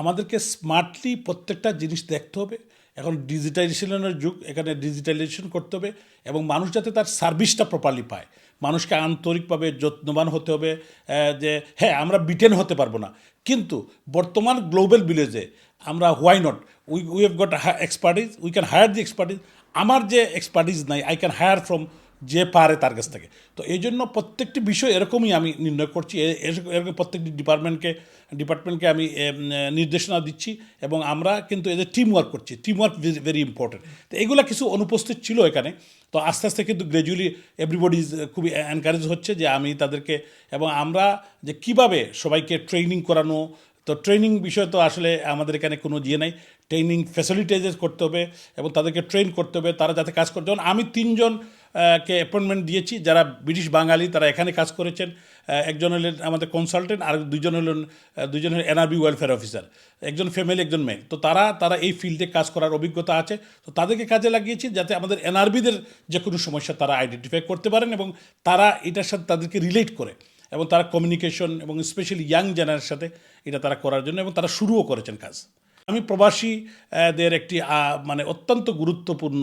আমাদেরকে স্মার্টলি প্রত্যেকটা জিনিস দেখতে হবে। এখন ডিজিটাইজেশনের যুগ, এখানে ডিজিটাইজেশন করতে হবে এবং মানুষ যাতে তার সার্ভিসটা প্রপারলি পায়। মানুষকে আন্তরিকভাবে যত্নবান হতে হবে যে হ্যাঁ আমরা ব্রিটেন হতে পারব না। কিন্তু বর্তমান গ্লোবাল ভিলেজে আমরা why not we we have got expertise we can hire the expertise আমার যে এক্সপার্টিস নাই আই ক্যান হায়ার ফ্রম যে পারে তার কাছ থেকে। তো এই জন্য প্রত্যেকটি বিষয় এরকমই আমি নির্ণয় করছি। এরকম প্রত্যেকটি ডিপার্টমেন্টকে ডিপার্টমেন্টকে আমি নির্দেশনা দিচ্ছি এবং আমরা কিন্তু এদের টিম ওয়ার্ক করছি। টিম ওয়ার্ক ভেরি ইম্পর্টেন্ট তো এগুলো কিছু অনুপস্থিত ছিল এখানে। তো আস্তে আস্তে কিন্তু গ্র্যাজুয়ালি এভরিবডি খুবই এনকারেজ হচ্ছে যে আমি তাদেরকে এবং আমরা যে কীভাবে সবাইকে ট্রেনিং করানো, তো ট্রেনিং বিষয় তো আসলে আমাদের এখানে কোনো ইয়ে নাই। ট্রেনিং ফ্যাসিলিটাইজ করতে হবে এবং তাদেরকে ট্রেন করতে হবে, তারা যাতে কাজ করতে যেমন আমি তিনজন কে অ্যাপয়েন্টমেন্ট দিয়েছি। যারা ব্রিটিশ বাঙালি, তারা এখানে কাজ করেছেন। একজন হলেন আমাদের কনসালটেন্ট আর দুজন হলেন দুজন হলেন এনআরবি ওয়েলফেয়ার অফিসার একজন ফ্যামিলি একজন মেয়ে তো তারা তারা এই ফিল্ডে কাজ করার অভিজ্ঞতা আছে। তো তাদেরকে কাজে লাগিয়েছি যাতে আমাদের এনআরবিদের যে কোনো সমস্যা তারা আইডেন্টিফাই করতে পারেন এবং তারা এটার সাথে তাদেরকে রিলেট করে এবং তারা কমিউনিকেশন এবং স্পেশালি ইয়াং জেনারের সাথে এটা তারা করার জন্য এবং তারা শুরুও করেছেন কাজ। আমি প্রবাসীদের একটি মানে অত্যন্ত গুরুত্বপূর্ণ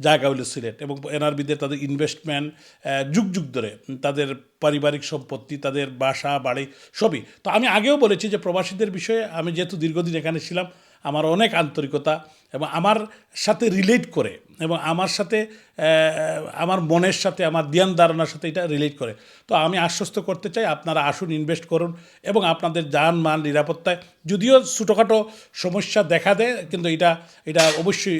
জায়গা হলো সিলেট এবং এনআরবিদের তাদের ইনভেস্টমেন্ট যুগ যুগ ধরে তাদের পারিবারিক সম্পত্তি, তাদের বাসা, বাড়ি সবই। তো আমি আগেও বলেছি যে প্রবাসীদের বিষয়ে আমি যেহেতু দীর্ঘদিন এখানে ছিলাম আমার অনেক আন্তরিকতা এবং আমার সাথে রিলেট করে এবং আমার সাথে আমার মনের সাথে, আমার ধ্যান ধারণার সাথে এটা রিলেট করে। তো আমি আশ্বস্ত করতে চাই আপনারা আসুন ইনভেস্ট করুন এবং আপনাদের যান মান নিরাপত্তায়, যদিও ছোটোখাটো সমস্যা দেখা দেয়, কিন্তু এটা এটা অবশ্যই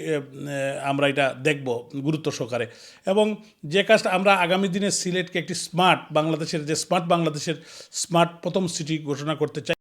আমরা এটা দেখব গুরুত্ব সহকারে। এবং যে কাজটা আমরা আগামী দিনে সিলেটকে একটি স্মার্ট বাংলাদেশের, যে স্মার্ট বাংলাদেশের স্মার্ট প্রথম সিটি ঘোষণা করতে চাই